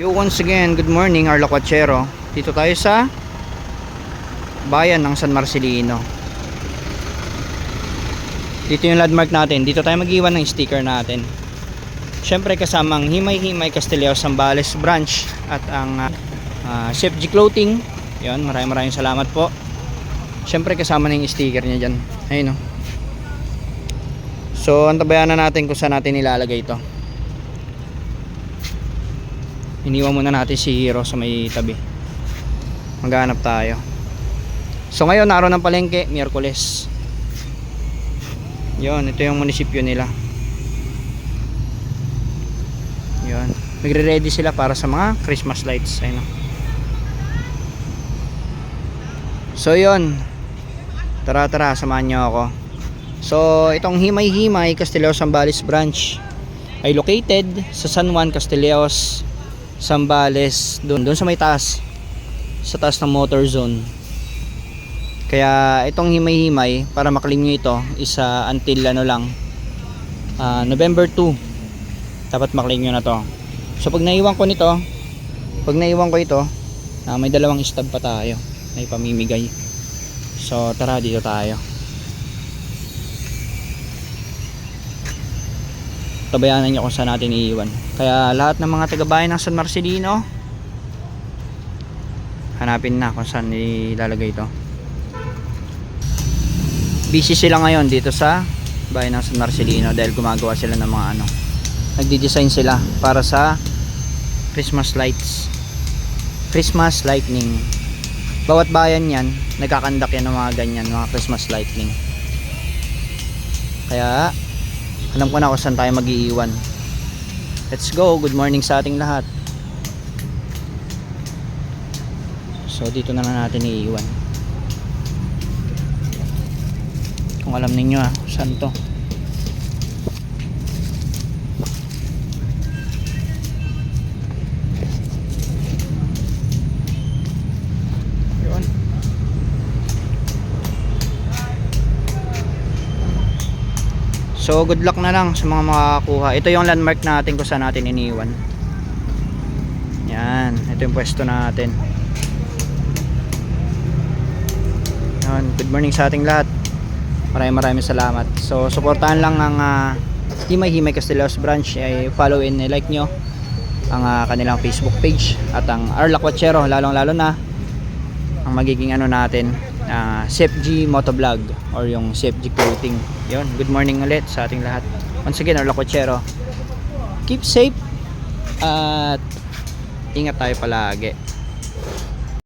Yo, once again, good morning, Arlo Quachero. Dito tayo sa bayan ng San Marcelino. Dito yung landmark natin. Dito tayo mag-iwan ng sticker natin. Siyempre kasamang Himay-Himay Castillo Sambales branch at ang uh, Chef G Clothing. Yon, maraming maraming salamat po. Siyempre kasama na yung sticker niya dyan. Ayun o. So, antabayan na natin kung saan natin ilalagay ito. Iniwan muna natin si Hero sa may tabi. Maghanap tayo. So, ngayon, naroon ng palengke, Miyerkules. Yon, ito yung munisipyo nila. Yon. Nagre-ready sila para sa mga Christmas lights. Ayun. So, yon. Tara, tara, samahan nyo ako. So, itong Himay-Himay Castilleos Sambales branch ay located sa San Juan Castilleos Sambales doon doon sa may taas. Sa taas ng motor zone. Kaya itong himay-himay para maklaim nyo ito isa until ano lang ah, November 2 dapat maklaim nyo na to. So pag naiwan ko nito pag naiwan ko ito ah, may dalawang stab pa tayo. Na ipamimigay so tara dito tayo tabayanan nyo kung saan natin iiwan. Kaya lahat ng mga taga-bayan ng San Marcelino hanapin na kung saan ilalagay ito busy sila ngayon dito sa bayan ng San Marcelino dahil gumagawa sila ng mga ano nagdi-design sila para sa Christmas lights. Christmas lightning. Bawat bayan yan nagkakandak yan ng mga ganyan mga Christmas lightning. Kaya alam ko na kung saan tayo mag-iiwan. Let's go. Good morning sa ating lahat. So dito na lang natin iiwan. Kung alam ninyo ah saan to So good luck na lang sa mga makakakuha. Ito yung landmark natin kung saan natin iniwan. Yan, ito yung pwesto natin. Yan, good morning sa ating lahat. Maraming maraming salamat. So suportahan lang ang uh, Himay Himay Castellanos branch ay follow and like nyo ang ah, kanilang Facebook page at ang Arla Quachero lalong lalo na ang magiging ano natin uh, Chef G Motovlog or yung Chef G Clothing. Yun, good morning ulit sa ating lahat. Once again, Arla Quachero keep safe at ingat tayo palagi